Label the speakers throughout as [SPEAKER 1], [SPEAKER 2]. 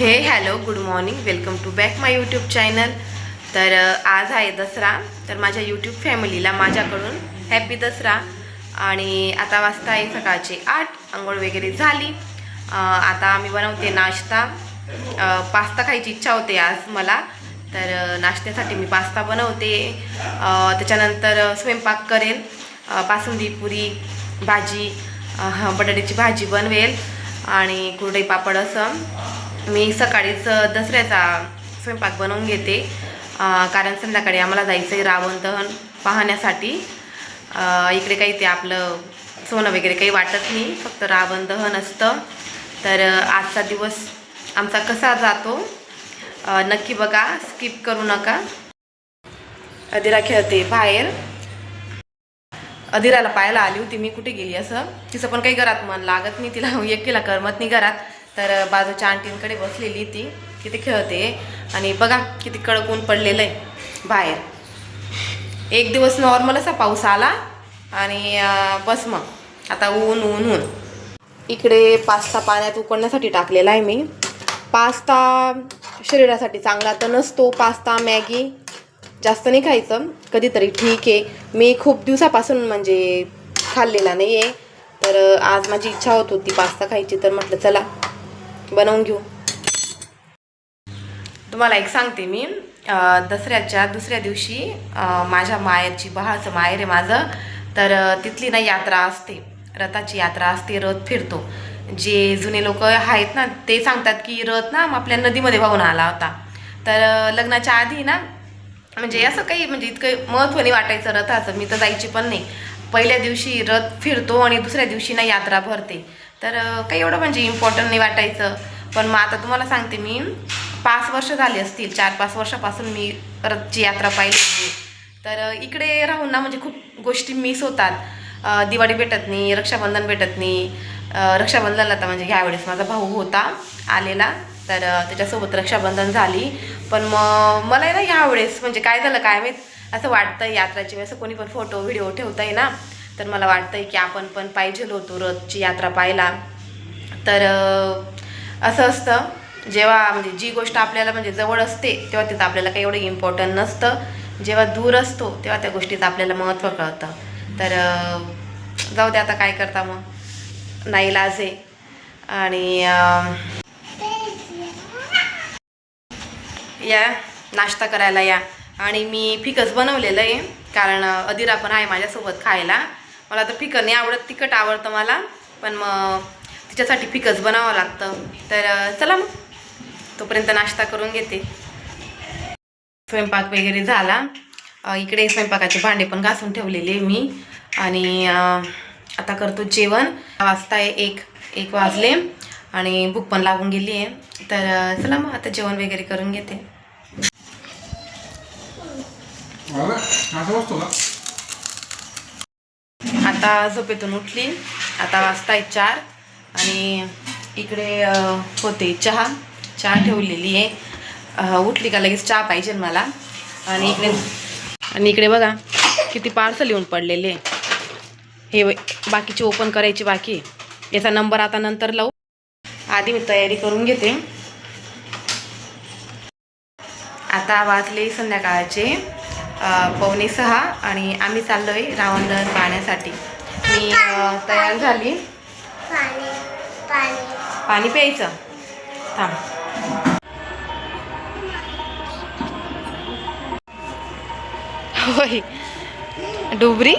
[SPEAKER 1] हे hello good morning welcome to back my YouTube channel तर आज आहे दसरा तर माझ्या यूट्यूब फॅमिलीला माझ्याकडून हॅपी दसरा. आणि आता वाजता आहे सकाळचे आठ आंघोळ वगैरे झाली. आता आम्ही बनवते नाश्ता. पास्ता खायची इच्छा होते आज मला. तर नाश्त्यासाठी मी पास्ता बनवते. त्याच्यानंतर स्वयंपाक करेल. बासुंदी पुरी भाजी बटाट्याची भाजी बनवेल. आणि कुरडई पापड असं. मी सकाळीच दसऱ्याचा स्वयंपाक बनवून घेते. कारण संध्याकाळी आम्हाला जायचं आहे रावण दहन पाहण्यासाठी इकडे काही ते आपलं सोनं वगैरे काही वाटत नाही फक्त रावण दहन असतं. तर आजचा दिवस आमचा कसा जातो नक्की बघा स्किप करू नका. अदिरा खेळते बाहेर. अधिराला पाहायला आली होती मी कुठे गेली असं? तिचं पण काही घरात मन लागत नाही तिला एकटीला करमत नाही घरात. तर बाजूच्या आंटींकडे बसलेली ती किती खेळते. आणि बघा किती कडक ऊन पडलेलं आहे बाहेर. एक दिवस नॉर्मल असा पाऊस आला आणि बस मग. आता ऊन ऊन ऊन. इकडे पास्ता पाण्यात उकडण्यासाठी टाकलेला आहे मी. पास्ता शरीरासाठी चांगला तर नसतो पास्ता मॅगी जास्त नाही खायचं. कधीतरी ठीक आहे. मी खूप दिवसापासून म्हणजे खाल्लेला नाही आहे तर आज माझी इच्छा होत होती पास्ता खायची. तर म्हटलं चला बनवून घेऊ. तुम्हाला एक सांगते मी. दसऱ्याच्या दुसऱ्या दिवशी माझ्या मायेची बहाचं माहेर आहे माझं तर तिथली ना यात्रा असते. रथाची यात्रा असते रथ फिरतो. जे जुने लोक आहेत ना ते सांगतात की रथ ना आपल्या नदीमध्ये वाहून आला होता. तर लग्नाच्या आधी ना म्हणजे असं काही म्हणजे इतकं महत्त्व नाही वाटायचं रथाचं. मी तर जायची पण नाही. पहिल्या दिवशी रथ फिरतो आणि दुसऱ्या दिवशी ना यात्रा भरते. तर काही एवढं म्हणजे इम्पॉर्टंट नाही वाटायचं. पण मग आता तुम्हाला सांगते मी पाच वर्ष झाली असतील चार पाच वर्षापासून मी रथची यात्रा पाहिली तर इकडे राहून ना म्हणजे खूप गोष्टी मिस होतात. दिवाळी भेटत नाही रक्षाबंधन भेटत नाही. रक्षाबंधनला तर म्हणजे ह्यावेळेस माझा भाऊ होता आलेला. तर त्याच्यासोबत रक्षाबंधन झाली. पण मग मला आहे ना ह्यावेळेस म्हणजे काय झालं काय माहीत? असं वाटतं यात्राची. असं कोणी पण फोटो व्हिडिओ ठेवता ना तर मला वाटतंय की आपण पण पाहिजे होतो रथची यात्रा पाहायला. तर असं असतं. जेव्हा म्हणजे जी गोष्ट आपल्याला म्हणजे जवळ असते तेव्हा तिथं आपल्याला काही एवढं इम्पॉर्टंट नसतं. जेव्हा दूर असतो तेव्हा त्या गोष्टीचं आपल्याला महत्त्व कळतं. तर जाऊ दे आता काय करता मग. नाही लाज. आहे आणि या नाश्ता करायला या. आणि मी फिकच बनवलेलं आहे कारण अधिरा पण आहे माझ्यासोबत खायला. मला तर फिकं नाही आवडत तिखट आवडतं मला पण मग तिच्यासाठी फिकच बनावं लागतं. तर चला मग. तोपर्यंत नाश्ता करून घेते. स्वयंपाक वगैरे झाला. इकडे स्वयंपाकाचे भांडे पण घासून ठेवलेले मी. आणि आता करतो जेवण. वाजता आहे एक एक वाजले. आणि भूक पण लागून गेली आहे. तर चला मग आता जेवण वगैरे करून घेते.
[SPEAKER 2] असं बसतो का?
[SPEAKER 1] आता झोपेतून उठली. आता वाजता आहे चार आणि इकडे होते चहा. चहा ठेवलेली आहे. उठली का लगेच चहा पाहिजे मला. आणि इकडे आणि इकडे बघा किती पार्सल येऊन पडलेले. हे व- बाकीचे ओपन करायचे बाकी. याचा नंबर आता नंतर लावू. आधी मी तयारी करून घेते. आता वाजले संध्याकाळचे. पावणे सहा आणि आम्ही चाललो आहे रावणदहन पाहण्यासाठी. मी तयार झाली.
[SPEAKER 3] पाणी पाणी
[SPEAKER 1] प्यायचं. थांब. होय. डुबरी?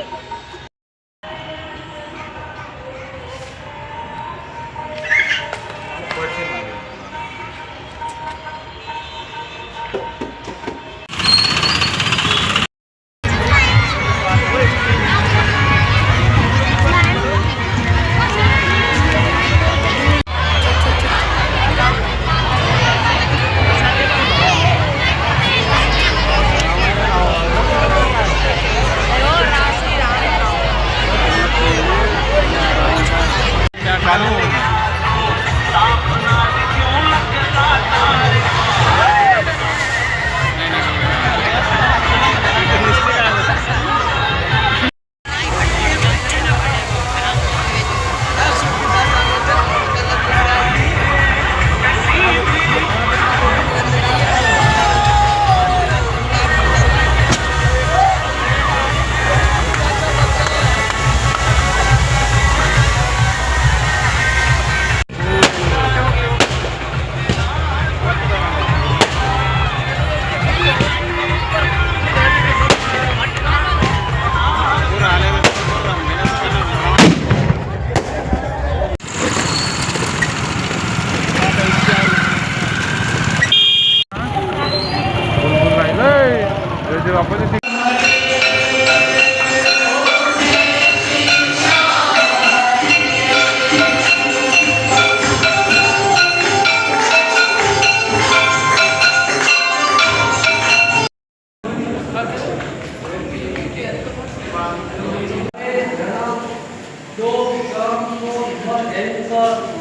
[SPEAKER 2] ऑपोजिट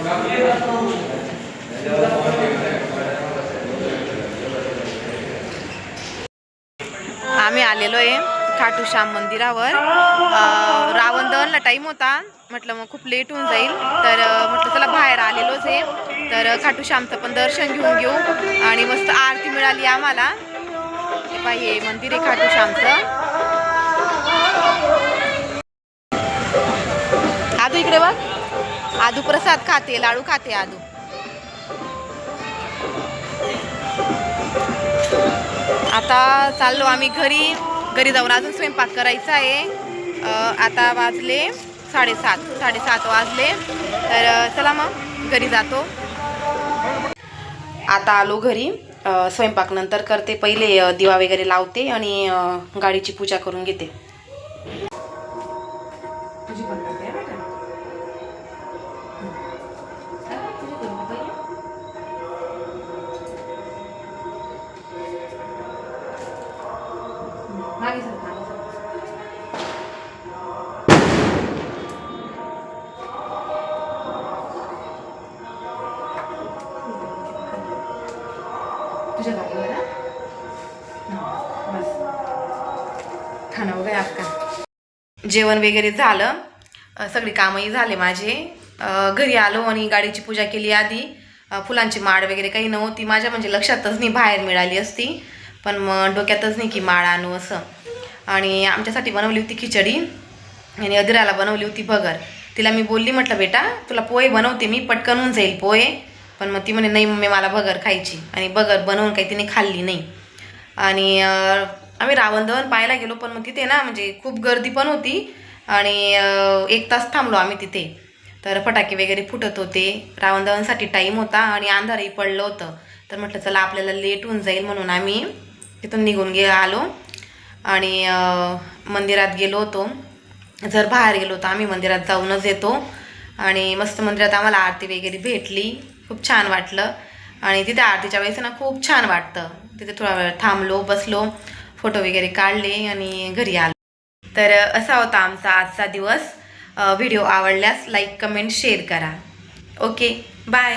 [SPEAKER 1] आम्ही आलेलो आहे खाटू श्याम मंदिरावर. रावण दहनला टाईम होता. म्हटलं मग खूप लेट होऊन जाईल. तर म्हटलं चला बाहेर आलेलोच आहे. तर खाटूश्यामचं खाटू श्यामचं पण दर्शन घेऊन घेऊ. आणि मस्त आरती मिळाली आम्हाला. हे हे मंदिर आहे खाटू श्यामचं. आदू इकडे बघ. आदू प्रसाद खाते लाडू खाते आदू. आता चाललो आम्ही घरी. घरी जाऊन अजून स्वयंपाक करायचा आहे. आता वाजले साडेसात. साडेसात वाजले. तर चला मग घरी जातो. आता आलो घरी. स्वयंपाक नंतर करते. पहिले दिवा वगैरे लावते आणि गाडीची पूजा करून घेते. तुझ्या गाडीवर बस. खाणं वगैरे आपका जेवण वगैरे झालं. सगळी कामंही झाले माझे. घरी आलो आणि गाडीची पूजा केली आधी. फुलांची माळ वगैरे काही नव्हती. माझ्या म्हणजे लक्षातच नाही बाहेर मिळाली असती. पण मग डोक्यातच नाही की माळ आणू असं. आणि आमच्यासाठी बनवली होती खिचडी. आणि अदिराला बनवली होती भगर. तिला मी बोलली म्हटलं बेटा तुला पोहे बनवते मी पटकन होऊन जाईल पोहे. पण मग ती म्हणे नाही मम्मी मला भगर खायची. आणि भगर बनवून काही तिने खाल्ली नाही. आणि आम्ही रावण दहन पाहायला गेलो पण मग तिथे ना म्हणजे खूप गर्दी पण होती. आणि एक तास थांबलो आम्ही तिथे. तर फटाके वगैरे फुटत होते. रावण दहनसाठी टाईम होता आणि अंधारही पडलं होतं. तर म्हटलं चला आपल्याला लेट होऊन जाईल. म्हणून आम्ही तिथून निघून गे आलो. आणि मंदिरात गेलो होतो. जर बाहेर गेलो तर आम्ही मंदिरात जाऊनच येतो. आणि मस्त मंदिरात आम्हाला आरती वगैरे भेटली. खूप छान वाटलं. आणि तिथे आरतीच्या वेळेस ना खूप छान वाटतं. तिथे थोडा वेळ थांबलो बसलो फोटो वगैरे काढले आणि घरी आलो. तर असा होता आमचा आजचा दिवस. व्हिडिओ आवडल्यास लाईक कमेंट शेअर करा. Okay bye.